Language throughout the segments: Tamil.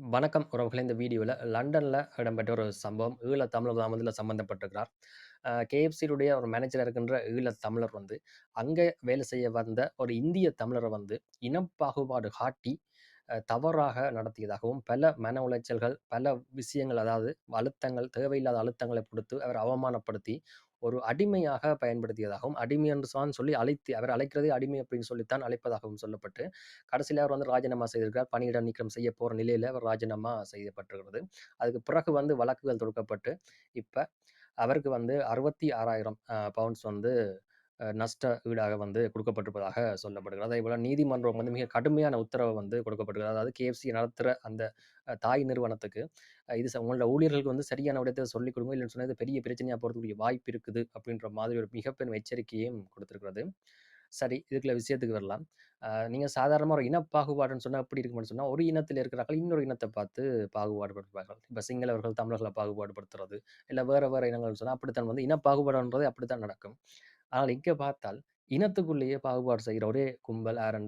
வணக்கம் உறவுகளே! இந்த வீடியோவில் லண்டனில் இடம்பெற்ற ஒரு சம்பவம். ஈழத் தமிழர் தான் வந்து சம்மந்தப்பட்டிருக்கிறார். கேஎஃப்சியுடைய ஒரு மேனேஜராக இருக்கின்ற ஈழ தமிழர் வந்து, அங்கே வேலை செய்ய வந்த ஒரு இந்திய தமிழரை வந்து இனப்பாகுபாடு காட்டி, தவறாக நடத்தியதாகவும், பல மன உளைச்சல்கள், பல விஷயங்கள் அதாவது அழுத்தங்கள், தேவையில்லாத அழுத்தங்களை கொடுத்து அவர் அவமானப்படுத்தி, ஒரு அடிமையாக பயன்படுத்தியதாகவும், அடிமை என்று சொல்லி அழைத்து அவர் அழைக்கிறதே அடிமை அப்படின்னு சொல்லித்தான் அழைப்பதாகவும் சொல்லப்பட்டு, கடைசியில் அவர் வந்து ராஜினாமா செய்திருக்கிறார். பணியிட நீக்கம் செய்ய போகிற நிலையில் அவர் ராஜினாமா செய்யப்பட்டிருக்கிறது. அதுக்கு பிறகு வந்து வழக்குகள் தொடுக்கப்பட்டு, இப்போ அவருக்கு வந்து அறுபத்தி ஆறாயிரம் பவுண்ட்ஸ் வந்து நஷ்ட ஈடாக வந்து கொடுக்கப்பட்டிருப்பதாக சொல்லப்படுகிறது. அதேபோல நீதிமன்றம் வந்து மிக கடுமையான உத்தரவு வந்து கொடுக்கப்பட்டிருக்கிறது. அதாவது கேஎஃப்சி நடத்துகிற அந்த தாய் நிறுவனத்துக்கு, இது உங்களோட ஊழியர்களுக்கு வந்து சரியான விடத்தை சொல்லிக் கொடுங்க இல்லைன்னு சொன்னால் இது பெரிய பிரச்சனையாக போறதுக்குரிய வாய்ப்பு இருக்குது. அப்படின்ற மாதிரி ஒரு மிகப்பெரும் எச்சரிக்கையும் கொடுத்துருக்கிறது சரி, இதுக்குள்ள விஷயத்துக்கு வரலாம். நீங்கள் சாதாரணமாக ஒரு ஒரு இனப்பாகுபாடுன்னு சொன்னால் எப்படி இருக்கும்னு சொன்னால் ஒரு இனத்தில் இருக்கிறார்கள் இன்னொரு இனத்தை பார்த்து பாகுபாடு இப்போ சிங்களவர்கள் தமிழர்களை பாகுபாடுபடுத்துறது இல்லை வேறு வேறு இனங்கள்னு சொன்னால் அப்படித்தான் வந்து இனப்பாகுபாடுன்றது அப்படித்தான் நடக்கும். ஆனால் இங்கே பார்த்தால், இனத்துக்குள்ளேயே பாகுபாடு செய்கிற ஒரே கும்பல் யார்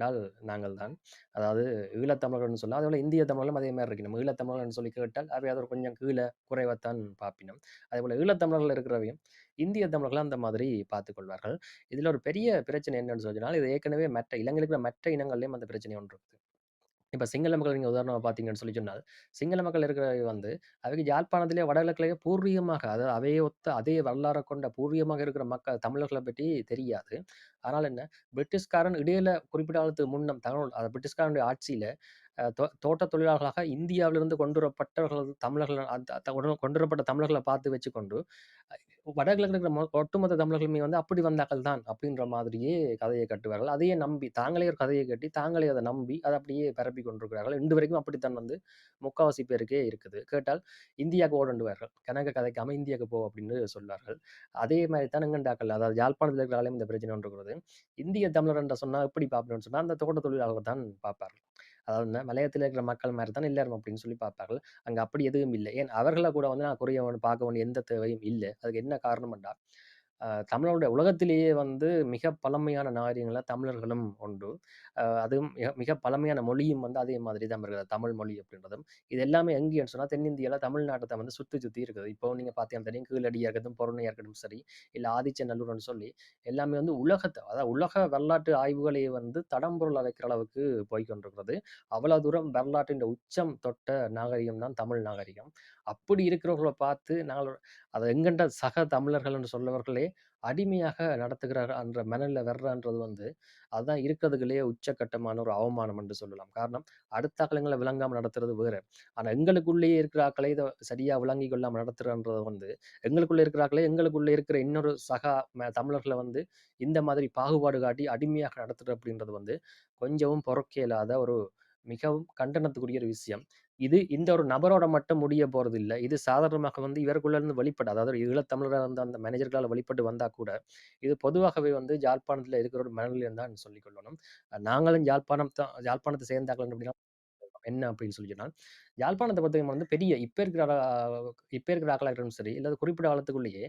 நாங்கள் தான். அதாவது ஈழத்தமிழர்கள்னு சொல்லலாம். அதேபோல இந்திய தமிழர்களும் அதே மாதிரி இருக்கணும். ஈழத்தமிழர்கள்னு சொல்லி கேட்டால், அவை அது கொஞ்சம் கீழே குறைவைத்தான் பார்ப்பினோம் அதே போல் ஈழத்தமிழர்கள் இருக்கிறவையும், இந்திய தமிழர்களும் அந்த மாதிரி பார்த்துக்கொள்வார்கள் இதில் ஒரு பெரிய பிரச்சனை என்னன்னு சொன்னால், இது ஏற்கனவே மற்ற இலங்கையில் இருக்கிற மற்ற இனங்கள்லேயும் அந்த பிரச்சனை ஒன்று இருக்குது. இப்போ சிங்கள மக்கள் நீங்கள் உதாரணம் பார்த்தீங்கன்னு சொல்லி சொன்னால், சிங்கள மக்கள் இருக்கிற வந்து, அவைக்கு யாழ்ப்பாணத்திலே வடகிழக்கிலேயே பூர்வீகமாக அதாவது அவையே ஒத்த அதே வரலாறை கொண்ட பூர்வீகமாக இருக்கிற மக்கள் தமிழர்களை பற்றி தெரியாது. ஆனால் என்ன, பிரிட்டிஷ்காரன் இடையில குறிப்பிட்ட காலத்துக்கு முன்னம் தமிழ் அ பிரிட்டிஷ்காரனுடைய ஆட்சியில தோட்ட தொழிலாளர்களாக இந்தியாவிலிருந்து கொண்டு வரப்பட்டவர்கள் தமிழர்கள் அந்த த கொண்டு வரப்பட்ட தமிழர்களை பார்த்து வச்சுக்கொண்டு, வடகிழக்கு இருக்கிற ஒட்டுமொத்த தமிழர்களுமே வந்து அப்படி வந்தாக்கள் தான் அப்படின்ற மாதிரியே கதையை கட்டுவார்கள். அதையே நம்பி தாங்களே ஒரு கதையை கட்டி, தாங்களே அதை நம்பி, அதை அப்படியே பரப்பி கொண்டிருக்கிறார்கள். இன்று வரைக்கும் அப்படித்தான் வந்து முக்காவாசி பேருக்கே இருக்குது. கேட்டால் இந்தியாவுக்கு ஓடண்டுவார்கள். கனக கதைக்காம இந்தியாவுக்கு போ அப்படின்னு சொல்வார்கள். அதே மாதிரி தான் எங்கண்டாக்கள் அதாவது யாழ்ப்பாணத்தில் இருக்கிறாலையும் இந்த பிரச்சனை ஒன்று இருக்கிறது. இந்திய தமிழர் என்று சொன்னால் எப்படி பார்ப்போம்னு சொன்னால் அந்த தோட்ட தொழிலாளர்கள் தான் பார்ப்பார்கள். அதாவது மலையத்தில் இருக்கிற மக்கள் மாதிரி தான் எல்லாரும் அப்படின்னு சொல்லி பார்ப்பார்கள். அங்க அப்படி எதுவும் இல்லை ஏன் அவர்களை கூட வந்து நான் குறைய பார்க்க வேண்டிய எந்த தேவையும் இல்ல. அதுக்கு என்ன காரணம் என்றால், தமிழருடைய உலகத்திலேயே வந்து மிக பழமையான நாகரிகங்களை தமிழர்களும் உண்டு. அதுவும் மிக மிக பழமையான மொழியும் வந்து அதே மாதிரி தான் இருக்குது. தமிழ் மொழி அப்படின்றதும். இது எல்லாமே எங்கேன்னு சொன்னால் தென்னிந்தியாவில் தமிழ்நாட்டை வந்து சுற்றி சுற்றி இருக்குது. இப்போ நீங்கள் பார்த்தீங்கன்னா தெரியும், கீழடியாக இருக்கட்டும், பொருணையாக இருக்கட்டும் சரி, இல்லை ஆதிச்சநல்லூர்னு சொல்லி எல்லாமே வந்து உலகத்தை அதாவது உலக வரலாற்று ஆய்வுகளை வந்து தடம் புரள வைக்கிற அளவுக்கு போய்கொண்டிருக்கிறது அவ்வளோ தூரம் வரலாற்றின் உச்சம் தொட்ட நாகரிகம் தான் தமிழ் நாகரிகம். அப்படி இருக்கிறவர்களை பார்த்து நாங்கள் அதை எங்கண்ட சக தமிழர்கள் என்று சொல்லவர்களே அடிமையாக நடத்துகிறார் என்ற மனநில வர்றன்றது வந்து, அதுதான் இருக்கிறதுக்குள்ளேயே உச்சகட்டமான ஒரு அவமானம் என்று சொல்லலாம். காரணம், அடுத்த ஆட்கள் விளங்காமல் விளங்காம நடத்துறது வேற. ஆனா எங்களுக்குள்ளேயே இருக்கிற ஆக்களை இதை சரியா விளங்கி கொள்ளாம நடத்துறன்றது வந்து, எங்களுக்குள்ளே இருக்கிற ஆட்களே எங்களுக்குள்ளே இருக்கிற இன்னொரு சகா தமிழர்களை தமிழர்கள வந்து இந்த மாதிரி பாகுபாடு காட்டி அடிமையாக நடத்துறது அப்படின்றது வந்து, கொஞ்சமும் பொறுக்க இல்லாத ஒரு மிகவும் கண்டனத்துக்குரிய ஒரு விஷயம். இது இந்த ஒரு நபரோட மட்டும் முடிய இல்ல இது சாதாரணமாக வந்து இவருக்குள்ள இருந்து வெளிப்பட அதாவது ஈழத்தமிழராக இருந்த அந்த மேனேஜர்களால வெளிப்பட்டு வந்தா கூட, இது பொதுவாகவே வந்து ஜாழ்ப்பாணத்துல இருக்கிற ஒரு மனநிலையம் தான் சொல்லிக் கொள்ளணும். நாங்களும் யாழ்ப்பாணம் தான் யாழ்ப்பாணத்த சேர்ந்தாக்கள் அப்படின்னா என்ன அப்படின்னு சொல்லி சொன்னால், யாழ்ப்பாணத்தை பொறுத்தவரைக்கும் வந்து பெரிய இப்போ இருக்கிற இப்போ இருக்கிற ஆட்களா சரி, இல்ல குறிப்பிட்ட காலத்துக்குள்ளேயே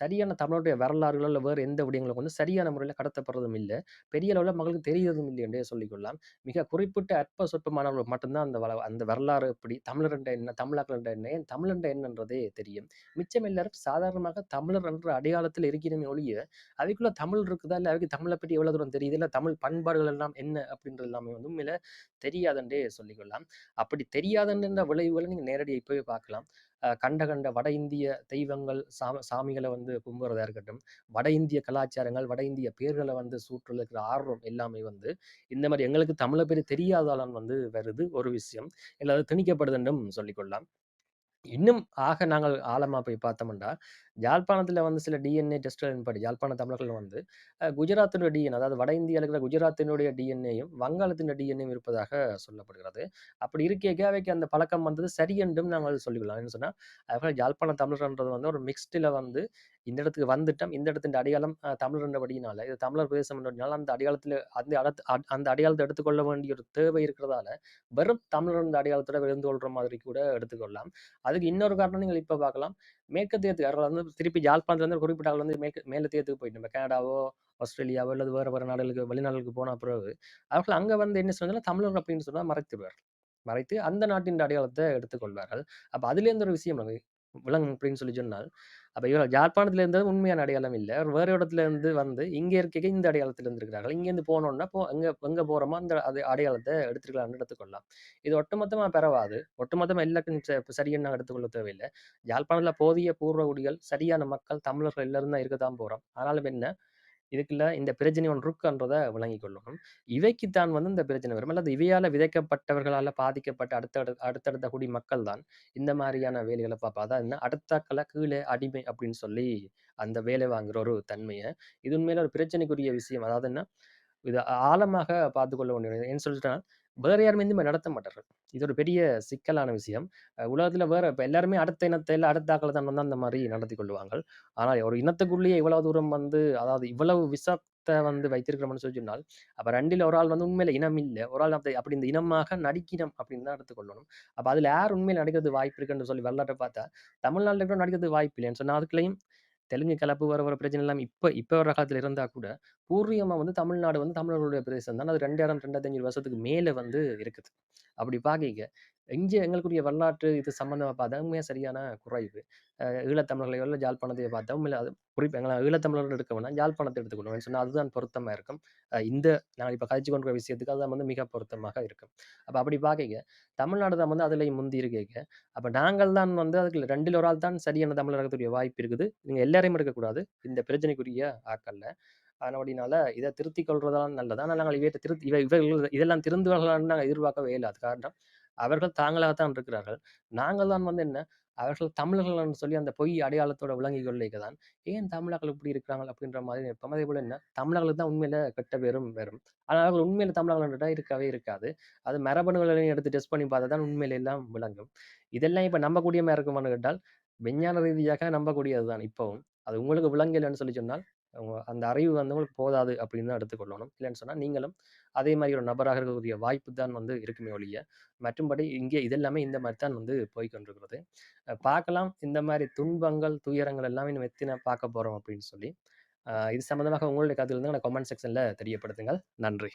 சரியான தமிழருடைய வரலாறுகளோ, இல்லை வேறு எந்த விடயங்களும் வந்து சரியான முறையில் கடத்தப்படுறதும் இல்லை பெரிய அளவில் மக்களுக்கு தெரியறதும் இல்லை என்றே சொல்லிக்கொள்ளலாம் மிக குறிப்பிட்ட அற்ப சொற்பமானவர்கள் மட்டும்தான் அந்த வள அந்த வரலாறு எப்படி, தமிழர் என்ன, தமிழாக்கள் என்ன, ஏன் தமிழ் என்னன்றதே தெரியும். மிச்சம் எல்லாரும் சாதாரணமாக தமிழர் என்ற அடையாளத்தில் இருக்கிறமே ஒழிய, அவைக்குள்ள தமிழ் இருக்குதா, இல்ல அவைக்கு தமிழை பற்றி எவ்வளவு தூரம் தெரியுது, இல்லை தமிழ் பண்பாடுகள் எல்லாம் என்ன அப்படின்றது எல்லாமே வந்து உண்மையில தெரியாதுன்றே சொல்லிக்கொள்ளலாம் கொள்ளலாம். அப்படி தெரியாதுன்ற விளைவுகளை நீங்கள் நேரடியா இப்போவே பார்க்கலாம். கண்ட கண்ட வட இந்திய தெய்வங்கள், சாமி சாமிகளை வந்து கும்புறதா இருக்கட்டும், வட இந்திய கலாச்சாரங்கள், வட இந்திய பேர்களை வந்து சூட்டுறதுல இருக்கிற ஆர்வம் எல்லாமே வந்து, இந்த மாதிரி எங்களுக்கு தமிழ பேர் தெரியாதாலும் வந்து வருது ஒரு விஷயம். இல்லை அது திணிக்கப்படுது என்றும் சொல்லிக் கொள்ளலாம். இன்னும் ஆக நாங்கள் ஆழமா போய் பார்த்தோம்னா, யாழ்ப்பாணத்தில வந்து சில டிஎன்ஏ டெஸ்ட்களின்படி யாழ்ப்பாண தமிழர்கள் வந்து குஜராத்தினுடைய டிஎன் அதாவது வட இந்தியாவில் இருக்கிற குஜராத்தினுடைய டிஎன்ஏயும், வங்காளத்தின் டிஎன்ஏயும் இருப்பதாக சொல்லப்படுகிறது. அப்படி இருக்கேக்க அவைக்கு அந்த பழக்கம் வந்தது சரி என்றும் நாங்கள் சொல்லிக்கொள்ளலாம். என்ன சொன்னால் அதேபோல யாழ்ப்பாண தமிழர்ன்றது வந்து ஒரு மிக்ஸ்டில் வந்து இந்த இடத்துக்கு வந்துட்டோம். இந்த இடத்தின் அடையாளம் அ தமிழர் என்றபடியினால, இது தமிழர் பிரதேசம் என்றபடினால அந்த அடையாளத்தில் அந்த அடத்து அந்த அடையாளத்தை எடுத்துக்கொள்ள வேண்டிய ஒரு தேவை இருக்கிறதால, வெறும் தமிழர் என்ற அடையாளத்தோட விழுந்து கொள்கிற மாதிரி கூட எடுத்துக்கொள்ளலாம். அதுக்கு இன்னொரு காரணம் நீங்கள் இப்போ பார்க்கலாம். மேற்கத்தியத்துக்கு அவர்கள் வந்து திருப்பி ஜாழ்ப்பாணத்துலேருந்து குறிப்பிட்ட ஆள் வந்து மேற்கு மேலத்தியத்துக்கு போயிட்டு நம்ம கனடாவோ, ஆஸ்திரேலியாவோ அல்லது வேற வேறு நாடுகளுக்கு வெளிநாடுகளுக்கு போன பிறகு, அவர்கள் அங்க வந்து என்ன சொன்னால் தமிழர் அப்படின்னு சொன்னா மறைத்துடுவார் மறைத்து அந்த நாட்டின் அடையாளத்தை எடுத்துக்கொள்வார்கள். அப்ப அதுலேருந்து ஒரு விஷயம் விலங்கு அப்படின்னு சொல்லி சொன்னால், அப்போ இவர் யாழ்ப்பாணத்தில இருந்தது உண்மையான அடையாளம் இல்லை வேற இடத்துல இருந்து வந்து இங்க இருக்க இந்த அடையாளத்தில இருந்திருக்கிறார்கள். இங்கேருந்து போனோம்னா, போ அங்கே எங்க போகிறோமோ அந்த அது அடையாளத்தை எடுத்துக்கலாம்னு எடுத்துக்கொள்ளலாம். இது ஒட்டுமொத்தமா பெறவாது. ஒட்டுமொத்தமா எல்லாருக்கும் சரியான சரின்னு எடுத்துக்கொள்ள தேவையில்ல. யாழ்ப்பாணத்தில போதிய பூர்வகுடிகள், சரியான மக்கள், தமிழர்கள் எல்லாரும் தான் இருக்கத்தான் போறோம். ஆனாலும் என்ன, இதுக்குள்ள இந்த பிரச்சனை ஒன்று இருக்குன்றதை விளங்கிக் கொள்ளணும். இவைக்குத்தான் வந்து இந்த பிரச்சனை வரும். அல்லது இவையால விதைக்கப்பட்டவர்களால பாதிக்கப்பட்ட அடுத்த அடுத்தடுத்த குடி மக்கள் தான் இந்த மாதிரியான வேலைகளை பார்ப்பா. அதான் என்ன அடுத்தாக்கள கீழே அடிமை அப்படின்னு சொல்லி அந்த வேலை வாங்குற ஒரு தன்மையை இது உண்மையில ஒரு பிரச்சனைக்குரிய விஷயம். அதாவது என்ன, இது ஆழமாக பார்த்துக்கொள்ள வேண்டிய ஏன்னு சொல்லிட்டேன்னா வேற யாருமே இந்த நடத்த மாட்டார்கள். இது ஒரு பெரிய சிக்கலான விஷயம். உலகத்தில் வேற இப்போ எல்லாருமே அடுத்த இனத்தில் அடுத்த ஆக்கள தான் வந்து அந்த மாதிரி நடத்திக் கொள்வாங்க ஆனால் ஒரு இனத்துக்குள்ளேயே இவ்வளவு தூரம் வந்து அதாவது இவ்வளவு விஷத்தை வந்து வைத்திருக்கிறோம்னு சொல்லி சொன்னால், அப்ப 2ல ஒரு ஆள் வந்து உண்மையில இனம் இல்லை ஒரு ஆள் அப்படி இந்த இனமாக நடிக்கினம் அப்படின்னு தான் எடுத்துக்கொள்ளணும். அப்ப அதில் யார் உண்மையில நடிக்கிறது வாய்ப்பு இருக்குன்னு சொல்லி வரலாற்றை பார்த்தா, தமிழ்நாட்டில் கூட நடிக்கிறதுக்கு வாய்ப்பு இல்லைன்னு சொன்னா, அதுக்குள்ளேயும் தெலுங்கு கலப்பு வர வர பிரச்சனை எல்லாம் இப்ப இப்ப வர காலத்துல இருந்தா கூட, பூர்வீகமா வந்து தமிழ்நாடு வந்து தமிழர்களுடைய பிரதேசம் தான். அது 2000, 2500 வருஷத்துக்கு மேல வந்து இருக்குது. அப்படி பார்க்கைக, இங்கே எங்களுக்குரிய வரலாற்று இது சம்மந்தமா பார்த்தா உண்மையா சரியான குறைவு. ஈழத்தமிழர்களை எவ்வளோ யாழ்ப்பாணத்தை பார்த்தா உண்மையில அது குறிப்பு எங்களை ஈழத்தமிழர்கள் எடுக்க வேணாம், ஜாழ்ப்பாணத்தை எடுத்துக்கணும் சொன்னால் அதுதான் பொருத்தமாக இருக்கும். இந்த நான் இப்போ கதைச்சு கொண்டு விஷயத்துக்கு அதுதான் வந்து மிக பொருத்தமாக இருக்கும். அப்போ அப்படி பார்க்க தமிழ்நாடு தான் வந்து அதுலேயும் முந்தி இருக்கேங்க அப்போ நாங்கள் தான் வந்து அதுக்கு ரெண்டில் ஒரு ஆள் தான் சரியான தமிழரா இருக்கக்கூடிய வாய்ப்பு இருக்குது. நீங்கள் எல்லாரையும் எடுக்கக்கூடாது. இந்த பிரச்சனைக்குரிய ஆக்கல்ல அதனால இதை திருத்திக் கொள்றதெல்லாம் நல்லது. ஆனால் நாங்கள் இவற்றை திருத்தி இவ இவர்கள் இதெல்லாம் திறந்து வரலாம்னு நாங்கள் எதிர்பார்க்கவே இல்லை அது காரணம், அவர்கள் தாங்களாகத்தான் இருக்கிறார்கள். நாங்கள் தான் வந்து என்ன, அவர்கள் தமிழர்கள்னு சொல்லி அந்த பொய் அடையாளத்தோட விளங்கிக் தான், ஏன் தமிழர்கள் இப்படி இருக்கிறாங்க அப்படின்ற மாதிரி நிற்போம் அதே போல என்ன, தமிழர்களுக்கு தான் உண்மையில கெட்ட பேரும் வரும். ஆனால் அவர்கள் உண்மையில தமிழர்கள் இருக்கவே இருக்காது. அது மரபணுகளையும் எடுத்து டெஸ்ட் பண்ணி பார்த்தா தான் உண்மையில எல்லாம் விளங்கும். இதெல்லாம் இப்போ நம்பக்கூடிய மாரி இருக்குமான்னு கேட்டால், விஞ்ஞான ரீதியாக நம்பக்கூடியது தான் இப்போவும் அது உங்களுக்கு விளங்கலைன்னு சொல்லி சொன்னால், அந்த அறிவு வந்தவங்களுக்கு போதாது அப்படின்னு தான் எடுத்துக்கொள்ளணும். இல்லைன்னு சொன்னால் நீங்களும் அதே மாதிரி ஒரு நபராக இருக்கக்கூடிய வாய்ப்பு தான் வந்து இருக்குமே ஒழிய, மற்றும்படி இங்கே இதெல்லாமே இந்த மாதிரி தான் வந்து போய்கொண்டிருக்கிறது பார்க்கலாம் இந்த மாதிரி துன்பங்கள், துயரங்கள் எல்லாமே இன்னும் எத்தன பார்க்க போகிறோம் அப்படின்னு சொல்லி. இது சம்மந்தமாக உங்களுடைய கருத்துலேருந்து நான் கமெண்ட் செக்ஷனில் தெரியப்படுத்துங்கள். நன்றி.